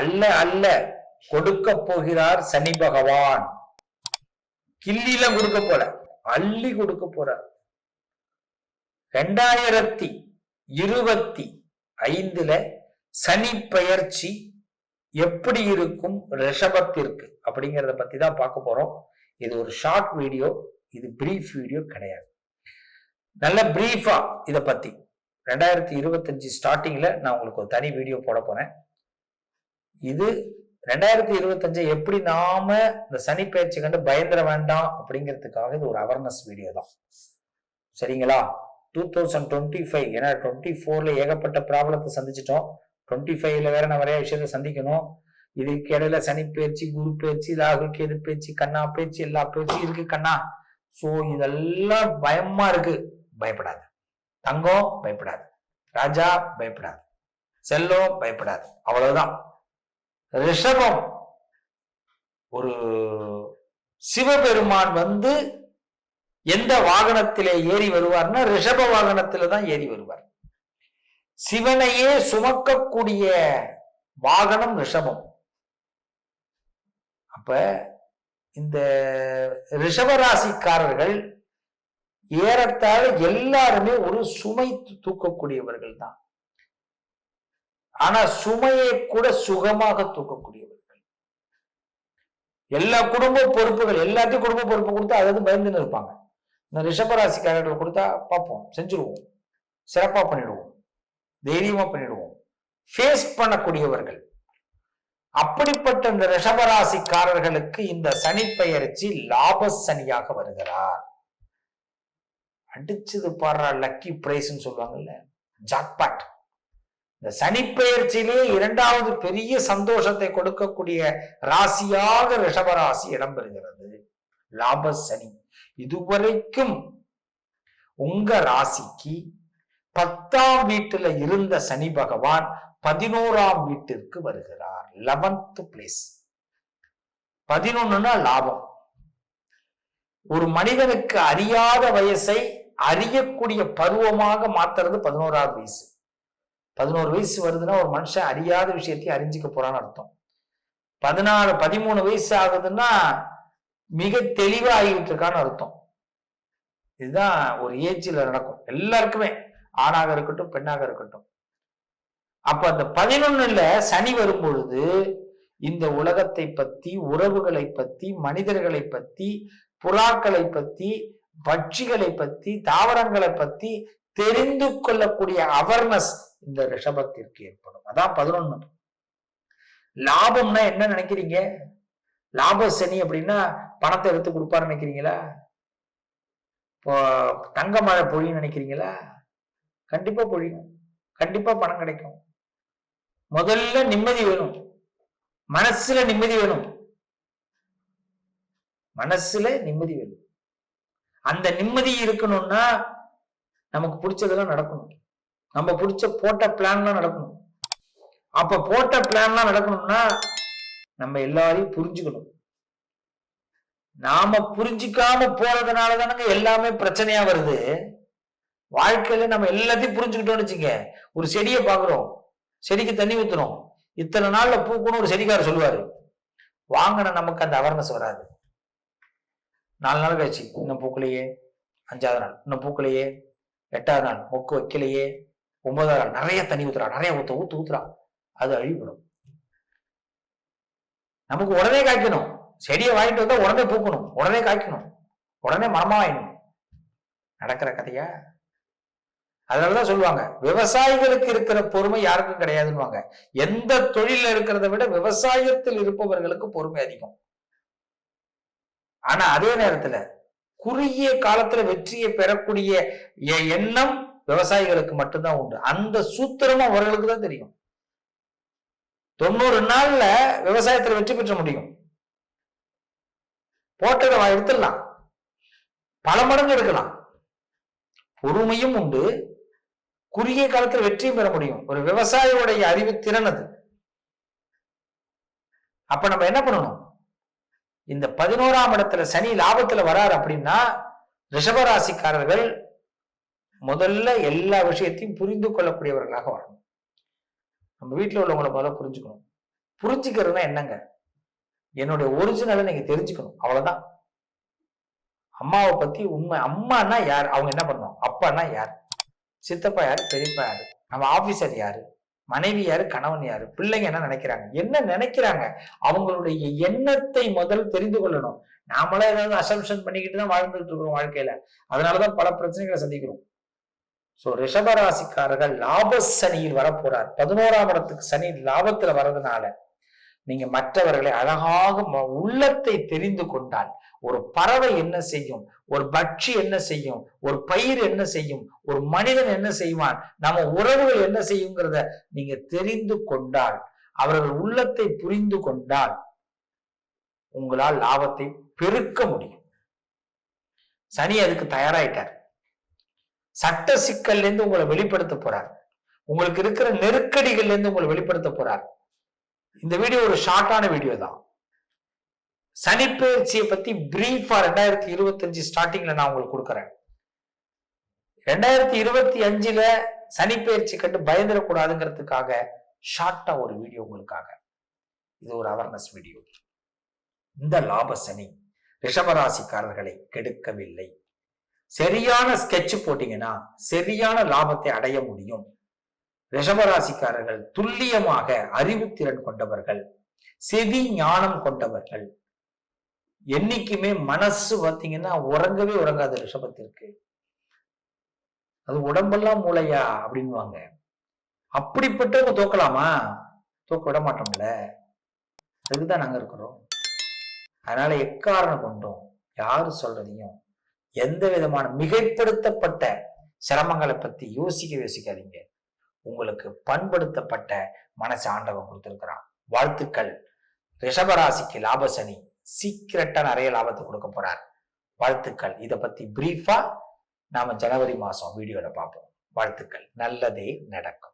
அல்ல அல்ல. கொடுக்க போகிறார் சனி பகவான். கிள்ளியில கொடுக்க போல. அள்ளி கொடுக்க போறார். ரெண்டாயிரத்தி இருபத்தி ஐந்துல சனி பெயர்ச்சி எப்படி இருக்கும் ரிஷபத்திற்கு அப்படிங்கிறத பத்தி தான் பார்க்க போறோம். இது ஒரு ஷார்ட் வீடியோ இது பிரீஃப் வீடியோ கிடையாது. நல்ல பிரீஃபா இதை பத்தி. ரெண்டாயிரத்தி இருபத்தஞ்சு ஸ்டார்டிங்ல நான் உங்களுக்கு ஒரு தனி வீடியோ போட போறேன். இது ரெண்டாயிரத்தி இருபத்தஞ்சு எப்படி நாம இந்த சனி பயிற்சி கண்டு பயந்துட வேண்டாம் அப்படிங்கிறதுக்காக இது ஒரு அவேர்னஸ் வீடியோ தான். சரிங்களா? டூ தௌசண்ட் டுவெண்ட்டி ஃபைவ் ஏன்னா டுவெண்ட்டி ஃபோர்ல ஏகப்பட்ட ப்ராப்ளத்தை சந்திச்சிட்டோம். டுவெண்ட்டி ஃபைவ்ல வேற நான் நிறைய விஷயத்த சந்திக்கணும். இதுக்கு இடையில சனி பயிற்சி குரு பயிற்சி ராகு கேது பயிற்சி கண்ணா பயிற்சி எல்லா பயிற்சியும் இருக்கு கண்ணா. ஸோ இதெல்லாம் பயமா இருக்கு. பயப்படாது. தங்கம் பயப்படாது. ராஜா பயப்படாது. செல்லம் பயப்படாது. அவ்வளவுதான். ரிஷபம். ஒரு சிவபெருமான் வந்து எந்த வாகனத்திலே ஏறி வருவார்னா ரிஷப வாகனத்தில தான் ஏறி வருவார். சிவனையே சுமக்கக்கூடிய வாகனம் ரிஷபம். அப்ப இந்த ரிஷபராசிக்காரர்கள் ஏறத்தாழ எல்லாருமே ஒரு சுமை தூக்கக்கூடியவர்கள் தான் ஆனா சுமையை கூட சுகமாக தூக்கக்கூடியவர்கள். எல்லா குடும்ப பொறுப்புகள் எல்லாத்தையும் குடும்ப பொறுப்பு கொடுத்தா அதாவது பயந்துன்னு இருப்பாங்க. இந்த ரிஷபராசிக்காரர்கள் கொடுத்தா பார்ப்போம் செஞ்சுருவோம். சிறப்பா பண்ணிடுவோம். தைரியமா பண்ணிடுவோம். ஃபேஸ் பண்ணக்கூடியவர்கள். அப்படிப்பட்ட இந்த ரிஷபராசிக்காரர்களுக்கு இந்த சனி பெயர்ச்சி லாப சனியாக வருகிறார். அடிச்சது பாடுற லக்கி பிரைஸ்ன்னு சொல்லுவாங்கல்ல. ஜாக்பாட் இந்த சனிப்பெயர்ச்சியிலே இரண்டாவது பெரிய சந்தோஷத்தை கொடுக்கக்கூடிய ராசியாக ரிஷபராசி இடம்பெறுகிறது. லாப சனி. இதுவரைக்கும் உங்க ராசிக்கு பத்தாம் வீட்டுல இருந்த சனி பகவான் பதினோராம் வீட்டிற்கு வருகிறார். லெவன்த் பிளேஸ் பதினொன்னுனா லாபம். ஒரு மனிதனுக்கு அறியாத வயசை அறியக்கூடிய பருவமாக மாத்துறது பதினோராவது வயசு. பதினோரு வயசு வருதுன்னா ஒரு மனுஷன் அறியாத விஷயத்தையும் அறிஞ்சிக்க போறான்னு அர்த்தம். பதினாலு பதிமூணு வயசு ஆகுதுன்னா மிக தெளிவா ஆகிட்டு இருக்கான்னு அர்த்தம். இதுதான் ஒரு ஏஜ்ல நடக்கும். எல்லாருக்குமே ஆணாக இருக்கட்டும் பெண்ணாக இருக்கட்டும். அப்ப அந்த பதினொன்னுல சனி வரும் பொழுது இந்த உலகத்தை பத்தி உறவுகளை பத்தி மனிதர்களை பத்தி புறாக்களை பத்தி பட்சிகளை பத்தி தாவரங்களை பத்தி தெரிந்து கொள்ளக்கூடிய அவர்னஸ் இந்த ரிஷபத்திற்கு ஏற்படும். அதான் பதினொன்னு. லாபம்னா என்ன நினைக்கிறீங்க? லாப சனி அப்படின்னா பணத்தை எடுத்து கொடுப்பாரு நினைக்கிறீங்களா? இப்போ தங்க மழை பொழியும் நினைக்கிறீங்களா? கண்டிப்பா பொழியும். கண்டிப்பா பணம் கிடைக்கும். முதல்ல நிம்மதி வேணும். மனசுல நிம்மதி வேணும். மனசுல நிம்மதி வேணும். அந்த நிம்மதி இருக்கணும்னா நமக்கு பிடிச்சதெல்லாம் நடக்கணும். நம்ம பிடிச்ச போட்ட பிளான்லாம் நடக்கணும். அப்ப போட்ட பிளான்லாம் நடக்கணும்னா நம்ம எல்லாரையும் புரிஞ்சுக்கணும். நாம புரிஞ்சுக்காம போறதுனால தானங்க எல்லாமே பிரச்சனையா வருது. வாழ்க்கையில நம்ம எல்லாத்தையும் புரிஞ்சுக்கிட்டோம்னு வச்சுங்க ஒரு செடியை பாக்குறோம் செடிக்கு தண்ணி ஊத்துறோம். இத்தனை நாள்ல பூக்கணும் ஒரு செடிக்காரர் சொல்லுவாரு. வாங்கின நமக்கு அந்த அவேர்னஸ் வராது. நாலு நாள் கழிச்சு இன்னும் பூக்கலையே. அஞ்சாவது நாள் இன்னும் பூக்கலையே. எட்டாவது நாள் மொக்கு வைக்கலையே. ஒன்பதாயிரம் நிறைய தண்ணி ஊத்துறா நிறைய ஊத்த ஊத்து ஊத்துறா. அது அழிவுபடும். நமக்கு உடனே காய்க்கணும். செடியை வாங்கிட்டு வந்தா உடனே பூக்கணும். உடனே காய்க்கணும். உடனே மரமாயிடணும் நடக்கிற கதையா? அதனாலதான் சொல்லுவாங்க விவசாயிகளுக்கு இருக்கிற பொறுமை யாருக்கும் கிடையாதுன்னுவாங்க. எந்த தொழில இருக்கிறத விட விவசாயத்தில் இருப்பவர்களுக்கு பொறுமை அதிகம். ஆனா அதே நேரத்துல குறுகிய காலத்துல வெற்றியை பெறக்கூடிய எண்ணம் விவசாயிகளுக்கு மட்டும்தான் உண்டு. அந்த சூத்திரமும் அவர்களுக்கு தான் தெரியும். தொண்ணூறு நாள்ல விவசாயத்துல வெற்றி பெற்ற முடியும். போட்டதை எடுத்துடலாம். பல மடங்கு எடுக்கலாம். பொறுமையும் உண்டு. குறுகிய காலத்தில் வெற்றியும் பெற முடியும். ஒரு விவசாயியுடைய அறிவு திறன் அது. அப்ப நம்ம என்ன பண்ணணும்? இந்த பதினோராம் இடத்துல சனி லாபத்துல வராரு அப்படின்னா ரிஷபராசிக்காரர்கள் முதல்ல எல்லா விஷயத்தையும் புரிந்து கொள்ளக்கூடியவர்களாக வரணும் நம்ம வீட்டில் உள்ளவங்களை முதல்ல புரிஞ்சுக்கணும். புரிஞ்சுக்கிறதுனா என்னங்க? என்னுடைய ஒரிஜினலை நீங்க தெரிஞ்சுக்கணும். அவ்வளவுதான். அம்மாவை பத்தி உண்மை அம்மானா யார்? அவங்க என்ன பண்ணும் அப்பான்னா யார்? சித்தப்பா யாரு? பெரியப்பா யாரு? நம்ம ஆபீசர் யாரு? மனைவி யாரு? கணவன் யாரு? பிள்ளைங்க என்ன நினைக்கிறாங்க? என்ன நினைக்கிறாங்க? அவங்களுடைய எண்ணத்தை முதல் தெரிந்து கொள்ளணும். நாமளே ஏதாவது அசம்ஷன் பண்ணிக்கிட்டு தான் வாழ்ந்துட்டு இருக்கிறோம் வாழ்க்கையில. அதனாலதான் பல பிரச்சனைகளை சந்திக்கிறோம். சோ ரிஷபராசிக்காரர்கள் லாப சனியில் வரப்போறார். பதினோராம் இடத்துக்கு சனி லாபத்துல வர்றதுனால நீங்க மற்றவர்களை அழகாக உள்ளத்தை தெரிந்து கொண்டால் ஒரு பறவை என்ன செய்யும்? ஒரு பட்சி என்ன செய்யும்? ஒரு பயிர் என்ன செய்யும்? ஒரு மனிதன் என்ன செய்வான்? நம்ம உறவுகள் என்ன செய்யுங்கிறத நீங்க தெரிந்து கொண்டால் அவர்கள் உள்ளத்தை புரிந்து கொண்டால் உங்களால் லாபத்தை பெருக்க முடியும். சனி அதுக்கு தயாராயிட்டார். சட்ட சிக்கல்ல இருந்து உங்களை வெளிப்படுத்த போறார். உங்களுக்கு இருக்கிற நெருக்கடிகள்ல இருந்து உங்களை வெளிப்படுத்த போறார். இந்த வீடியோ ஒரு ஷார்ட்டான வீடியோ தான். சனிப்பெயர்ச்சியை பத்தி பிரீஃபா ரெண்டாயிரத்தி இருபத்தஞ்சு ஸ்டார்டிங்ல நான் உங்களுக்கு கொடுக்குறேன். ரெண்டாயிரத்தி இருபத்தி அஞ்சுல சனிப்பெயர்ச்சி கண்டு பயந்துடக்கூடாதுங்கிறதுக்காக ஷார்ட்டா ஒரு வீடியோ உங்களுக்காக. இது ஒரு அவேர்னஸ் வீடியோ இந்த லாப சனி ரிஷபராசிக்காரர்களை கெடுக்கவில்லை. சரியான ஸ்கெட்ச் போட்டீங்கன்னா சரியான லாபத்தை அடைய முடியும். ரிஷபராசிக்காரர்கள் துல்லியமாக அறிவுத்திறன் கொண்டவர்கள் செவி ஞானம் கொண்டவர்கள். என்னைக்குமே மனசு பார்த்தீங்கன்னா உறங்கவே உறங்காது ரிஷபத்திற்கு. அது உடம்பெல்லாம் மூளையா அப்படின்வாங்க அப்படிப்பட்டவங்க தோக்கலாமா? தோக்க விட மாட்டோம்ல. அதுக்குதான் நாங்க இருக்கிறோம். அதனால எக்காரணம் கொண்டும் யாரு சொல்றதையும் எந்த விதமான மிகைப்படுத்தப்பட்ட சிரமங்களை பத்தி யோசிக்க யோசிக்காதீங்க. உங்களுக்கு பண்படுத்தப்பட்ட மனசு ஆண்டவன் கொடுத்திருக்கிறான். வாழ்த்துக்கள். ரிஷபராசிக்கு லாபசனி சீக்கிரட்டா நிறைய லாபத்தை கொடுக்க போறார். வாழ்த்துக்கள். இதை பத்தி பிரீஃபா நாம ஜனவரி மாசம் வீடியோல பார்ப்போம். வாழ்த்துக்கள். நல்லதே நடக்கும்.